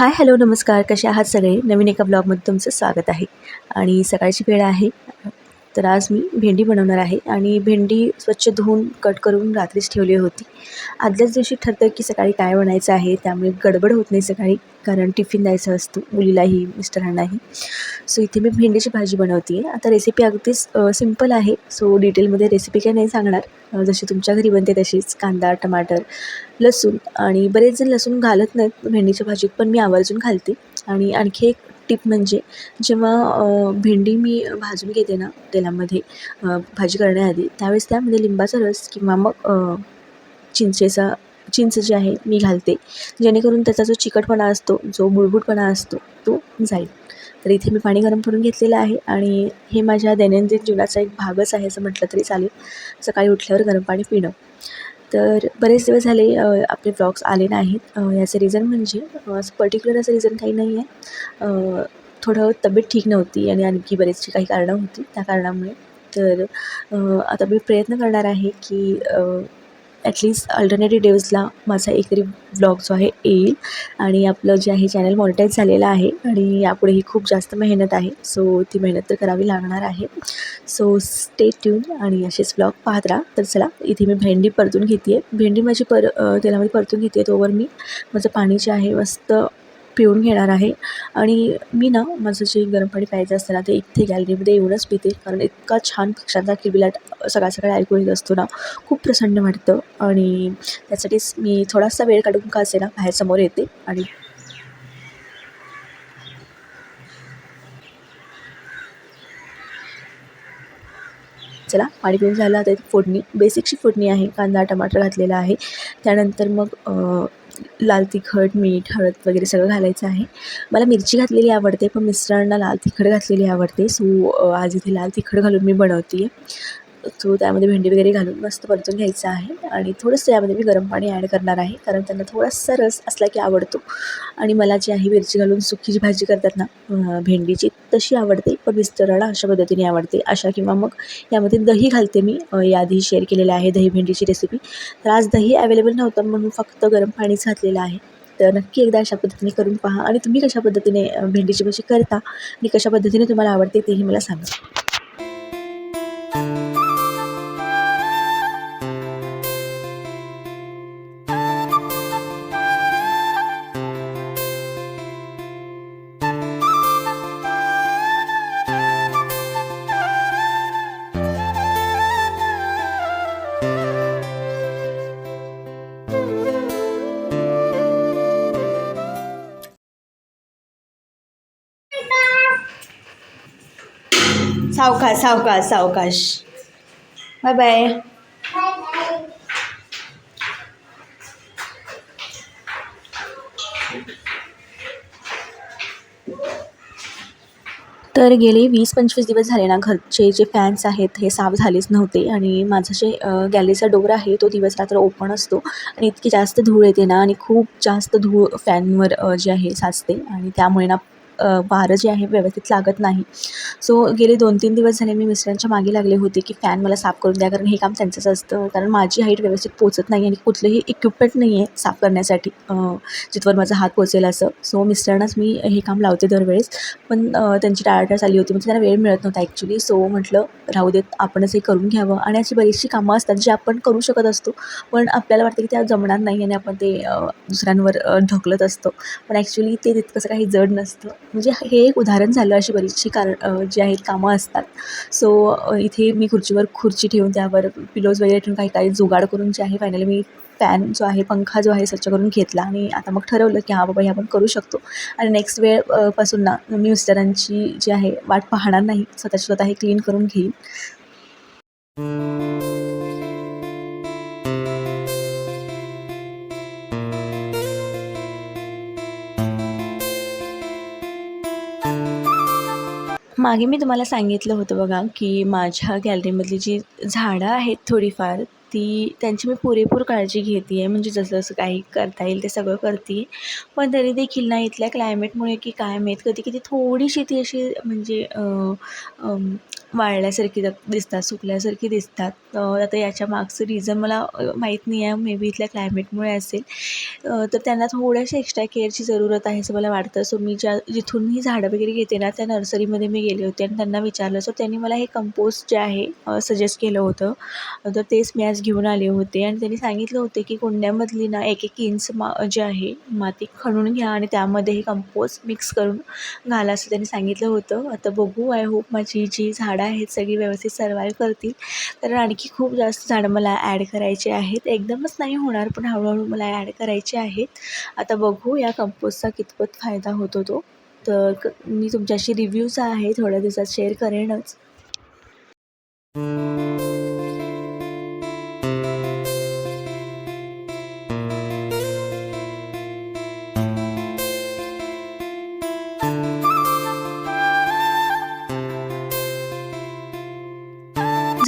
Hi hello नमस्कार. कसे आहात सगळे? नवीन एका ब्लॉगमध्ये तुमचं स्वागत आहे. आणि सकाळची वेळ आहे तर आज मी भेंडी बनवणार आहे. आणि भेंडी स्वच्छ धुवून कट करून रात्रीच ठेवली होती. आदल्याच दिवशी ठरतं की सकाळी काय बनायचं आहे त्यामुळे गडबड होत नाही सकाळी. कारण टिफिन द्यायचं असतो मुलीलाही मिस्टरांनाही. सो इथे मी भेंडीची भाजी बनवते. आहे आता रेसिपी अगदीच सिंपल आहे. सो डिटेलमध्ये रेसिपी काही नाही सांगणार. जशी तुमच्या घरी बनते तशीच. कांदा टमाटर लसूण आणि बरेच जण लसूण घालत नाहीत भेंडीच्या भाजीत पण मी आवर्जून घालते. आणि आणखी एक टिप म्हणजे जेव्हा भेंडी मी भाजून घेते ना तेलामध्ये भाजी करण्याआधी त्यावेळेस त्यामध्ये लिंबाचा रस किंवा मग चिंचेचा चिंच जी आहे मी घालते. जेणेकरून त्याचा जो चिकटपणा असतो जो बुळबुटपणा असतो तो जाईल. तर इथे मी पाणी गरम करून घेतलेलं आहे आणि हे माझ्या दैनंदिन जीवनाचा एक भागच आहे असं म्हटलं तरी चालेल. सकाळी उठल्यावर गरम पाणी पिणं. तर बरेच दिवस झाले आपले ब्लॉग्स आले नाहीत. याचं रिझन म्हणजे असं पर्टिक्युलर असं रिझन काही नाही आहे. थोडं तब्येत ठीक नव्हती आणि आणखी बरेचशी काही कारणं होती. त्या कारणामुळे. तर आता मी प्रयत्न करणार आहे की ॲटलिस्ट अल्टरनेटिव्ह डेजला माझा एकतरी ब्लॉग जो आहे येईल. आणि आपलं जे आहे चॅनल मॉनिटाईज झालेलं आहे आणि यापुढेही खूप जास्त मेहनत आहे. सो ती मेहनत तर करावी लागणार आहे. सो स्टे ट्यून आणि असेच ब्लॉग पाहत राहा. तर चला इथे मी भेंडी परतून घेते आहे भेंडी माझी पर तेलामध्ये परतून घेते तोवर मी माझं पाणी जे आहे मस्त पिऊन घेणार आहे. आणि मी ना माझं जे गरम पाणी प्यायचं असतं ना ते इथे गॅलरीमध्ये येऊनच पिते. कारण इतका छान पक्ष्यांचा किलबिलाट सकाळ सकाळी ऐकू येत असतो ना खूप प्रसन्न वाटतं. आणि त्यासाठीच मी थोडासा वेळ काढून का असे ना बाहेरसमोर येते. आणि चला पाणी पिऊन झालं. आता फोडणी बेसिकची फोडणी आहे. कांदा टमाटर घातलेला आहे. त्यानंतर मग लाल तिखट मीठ हळद वगैरे सगळं घालायचं आहे. मला मिरची घातलेली आवडते पण मिस्टरांना लाल तिखट घातलेली आवडते. सो आज इथे लाल तिखट घालून मी बनवते आहे सो त्यामध्ये भेंडी वगैरे घालून मस्त परतून घ्यायचं आहे. आणि थोडंसं यामध्ये मी गरम पाणी ॲड करणार आहे कारण त्यांना थोडासा रस असला की आवडतो. आणि मला जी आहे मिरची घालून सुकी जी भाजी करतात ना भेंडीची तशी आवडते पण मिस्टरांना अशा पद्धतीने आवडते. अशा किंवा मग यामध्ये दही घालते मी. याआधी शेअर केलेलं आहे दही भेंडीची रेसिपी तर आज दही अवेलेबल नव्हतं म्हणून फक्त गरम पाणीच घातलेलं आहे. तर नक्की एकदा अशा पद्धतीने करून पहा. आणि तुम्ही कशा पद्धतीने भेंडीची भाजी करता आणि कशा पद्धतीने तुम्हाला आवडते तेही मला सांगा. सावकाश सावकाश सावकाश. बाय बाय तर गेले वीस पंचवीस दिवस झाले ना घरचे जे फॅन्स आहेत हे साफ झालेच नव्हते. आणि माझं जे गॅलरीचा डोर आहे तो दिवस रात्र ओपन असतो. आणि इतकी जास्त धूळ येते ना आणि खूप जास्त धूळ फॅनवर जे आहे साचते. आणि त्यामुळे ना वारं जे आहे व्यवस्थित लागत नाही. सो गेले दोन तीन दिवस झाले मी मिस्टरांच्या मागे लागले होते की फॅन मला साफ करून द्या कारण हे काम त्यांचंच असतं. कारण माझी हाईट व्यवस्थित पोचत नाही आणि कुठलंही इक्विपमेंट नाही आहे साफ करण्यासाठी जिथवर माझा हात पोचेल असं. सो मिस्टरांनाच मी हे काम लावते दरवेळेस. पण त्यांची टाळाटाळ चालली होती म्हणजे त्यांना वेळ मिळत नव्हता ॲक्च्युली सो म्हटलं राहू देत आपणच हे करून घ्यावं. आणि अशी बरीचशी कामं असतात जी आपण करू शकत असतो पण आपल्याला वाटतं की त्या जमणार नाही आणि आपण ते दुसऱ्यांवर ढकलत असतो. पण ॲक्च्युली ते तितकंसं काही जड नसतं. म्हणजे हे एक उदाहरण झालं अशी बरीचशी कारण जी आहेत कामं असतात. सो इथे मी खुर्चीवर खुर्ची ठेवून त्यावर पिलोज वगैरे ठेवून काही काही जुगाड करून जे आहे फायनली मी फॅन जो आहे पंखा जो आहे स्वच्छ करून घेतला आणि आता मग ठरवलं की हां बाबा हे आपण करू शकतो. आणि नेक्स्ट वेळपासून ना मी मिस्टरांची जी आहे वाट पाहणार नाही. स्वतःची स्वतः हे क्लीन करून घेईन. मागे मी तुम्हाला सांगितलं होतं बघा की माझ्या गॅलरीमधली जी झाडं आहेत थोडीफार ती त्यांची मी पुरेपूर काळजी घेते आहे म्हणजे जसं जसं काही करता येईल ते सगळं करते पण तरी देखील ना इथल्या क्लायमेटमुळे की काय माहीत कधी कधी थोडीशी ती अशी म्हणजे वाळल्यासारखी दिसतात सुकल्यासारखी दिसतात. आता याच्या मागचं रिझन मला माहीत नाही आहे. मे बी इथल्या क्लायमेटमुळे असेल. तर त्यांना थोड्याशा एक्स्ट्रा केअरची जरूरत आहे असं मला वाटतं. सो मी ज्या जिथून ही झाडं वगैरे घेते ना त्या नर्सरीमध्ये मी गेले होते आणि त्यांना विचारलं. सो त्यांनी मला हे कंपोस्ट जे आहे सजेस्ट केलं होतं. तर तेच मी आज घेऊन आले होते आणि त्यांनी सांगितलं होतं की कुंड्यामधली ना एक एक इंच मा जे आहे माती खणून घ्या आणि त्यामध्ये हे कंपोस्ट मिक्स करून घाला असं त्यांनी सांगितलं होतं. आता बघू आय होप माझी जी झाडं आहेत सगळी व्यवस्थित सर्वाईव्ह करतील. कारण आणखी खूप जास्त झाडं मला ॲड करायचे आहेत. एकदमच नाही होणार पण हळूहळू मला ॲड करायचे आहेत. आता बघू या कंपोस्टचा कितपत फायदा होतो तो. तर मी तुमच्याशी रिव्ह्यूज आहे थोड्या दिवसात शेअर करेनच.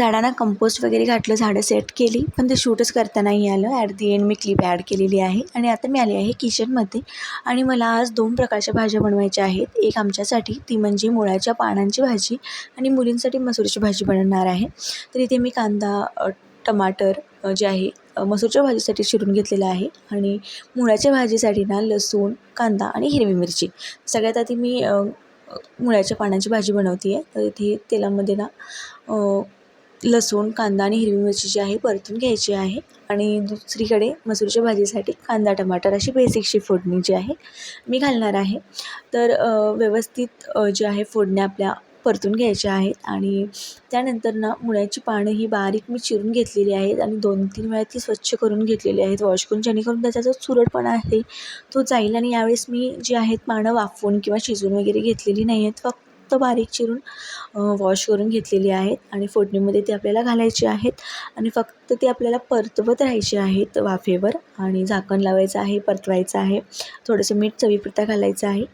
झाडांना कंपोस्ट वगैरे घातलं झाडं सेट केली पण ते शूटच करता नाही आलं. ॲट दी एंड मी क्लिप ॲड केलेली आहे. आणि आता मी आली आहे किचनमध्ये आणि मला आज दोन प्रकारच्या भाज्या बनवायच्या आहेत. एक आमच्यासाठी ती म्हणजे मुळ्याच्या पानांची भाजी आणि मुलींसाठी मसूरची भाजी बनवणार आहे. तर इथे मी कांदा टमाटर जे आहे मसूरच्या भाजीसाठी चिरून घेतलेलं आहे. आणि मुळ्याच्या भाजीसाठी ना लसूण कांदा आणि हिरवी मिरची. सगळ्यात आधी मी मुळ्याच्या पानांची भाजी बनवते आहे तर इथे तेलामध्ये ना लसूण कांदा आणि हिरवी मिरची जी आहे परतून घ्यायची आहे. आणि दुसरीकडे मसूरच्या भाजीसाठी कांदा टमाटर अशी बेसिकशी फोडणी जी आहे मी घालणार आहे. तर व्यवस्थित जे आहे फोडण्या आपल्या परतून घ्यायच्या आहेत. आणि त्यानंतर ना मुळ्याची पानं ही बारीक मी चिरून घेतलेली आहेत आणि दोन तीन वेळा ती स्वच्छ करून घेतलेली आहेत. वॉश करून जेणेकरून त्याचा जो चुरटपणा आहे तो जाईल. आणि यावेळेस मी जी आहेत पानं वाफवून किंवा शिजवून वगैरे घेतलेली नाही आहेत फक्त बारीक चिरून वॉश करून घेतलेली आहेत आणि फोडणीमध्ये ती आपल्याला घालायची आहेत आणि फक्त ती आपल्याला परतवत राहायची आहेत वाफेवर आणि झाकण लावायचं आहे परतवायचं आहे. थोडंसं मीठ चवीपुरता घालायचं आहे.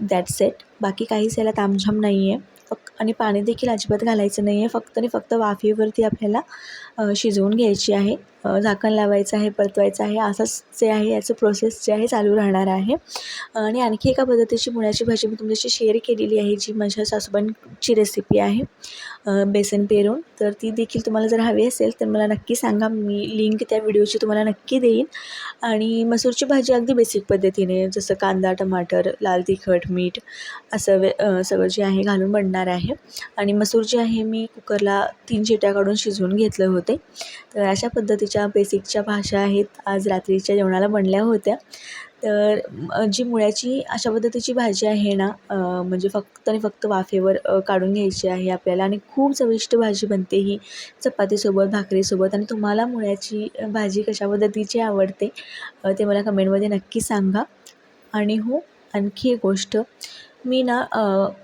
दॅट सेट बाकी काहीच याला तामझाम नाही आहे फक्त आणि पाणी देखील अजिबात घालायचं नाही आहे फक्त आणि फक्त वाफेवरती आपल्याला शिजवून घ्यायची आहे. झाकण लावायचं आहे परतवायचं आहे असंच जे आहे याचं प्रोसेस जे आहे चालू राहणार आहे. आणि आणखी एका पद्धतीची मुळ्याची भाजी मी तुमच्याशी शेअर केलेली आहे जी माझ्या सासूबाईंची रेसिपी आहे बेसन पेरून. तर ती देखील तुम्हाला जर हवी असेल तर मला नक्की सांगा. मी लिंक त्या व्हिडिओची तुम्हाला नक्की देईन. आणि मसूरची भाजी अगदी बेसिक पद्धतीने जसं कांदा टमाटर लाल तिखट मीठ असं वे सगळं जे आहे घालून बनणार आहे. आणि मसूर जे आहे मी कुकरला तीन शिट्या काढून शिजवून घेतलं होते. तर अशा पद्धतीच्या बेसिकच्या भाज्या आहेत आज रात्रीच्या जेवणाला बनल्या होत्या. तर जी मुळ्याची अशा पद्धतीची भाजी आहे ना म्हणजे फक्त आणि फक्त वाफेवर काढून घ्यायची आहे आपल्याला आणि खूप चविष्ट भाजी बनते ही. चपातीसोबत भाकरीसोबत आणि तुम्हाला मुळ्याची भाजी कशा पद्धतीची आवडते ते मला कमेंटमध्ये नक्की सांगा. आणि हो आणखी एक गोष्ट. मी ना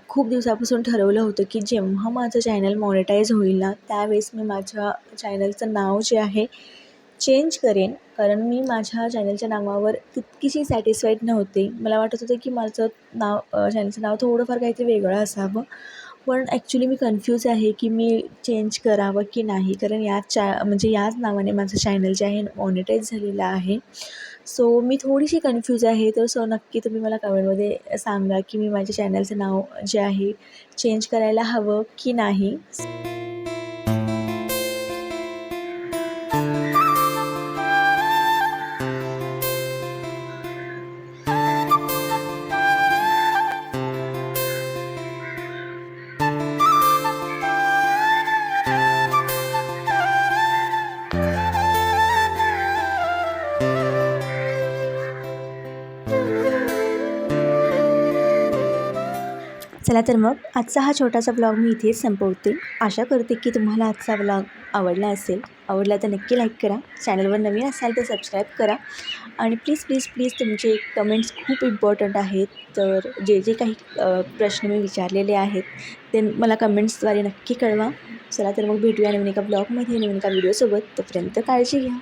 खूप दिवसापासून ठरवलं होतं की जेव्हा माझं चॅनल मॉनिटाईज होईल ना त्यावेळेस मी माझ्या चॅनलचं नाव जे आहे चेंज करेन. कारण मी माझ्या चॅनलच्या नावावर तितकीशी सॅटिस्फाईड नव्हते. मला वाटत होतं की माझं नाव चॅनलचं नाव थोडंफार काहीतरी वेगळं असावं. पण ॲक्च्युली मी कन्फ्यूज आहे की मी चेंज करावं की नाही. कारण याच चॅ म्हणजे याच नावाने माझं चॅनल जे आहे मॉनिटाईज झालेलं आहे. सो मी थोडीशी कन्फ्यूज आहे. तर सो नक्की तुम्ही मला कमेंटमध्ये सांगा की मी माझ्या चॅनलचं नाव जे आहे चेंज करायला हवं की नाही. चला तर मग आजचा हा छोटासा ब्लॉग मी इथेच संपवते. आशा करते की तुम्हाला आजचा ब्लॉग आवडला असेल. आवडला तर नक्की लाईक करा. चॅनलवर नवीन असाल तर सबस्क्राईब करा. आणि प्लीज प्लीज प्लीज तुमचे कमेंट्स खूप इम्पॉर्टंट आहेत. तर जे जे काही प्रश्न मी विचारलेले आहेत ते मला कमेंट्सद्वारे नक्की कळवा. चला तर मग भेटूया नवीन एका ब्लॉगमध्ये नवीन एका व्हिडिओसोबत तोपर्यंत काळजी घ्या.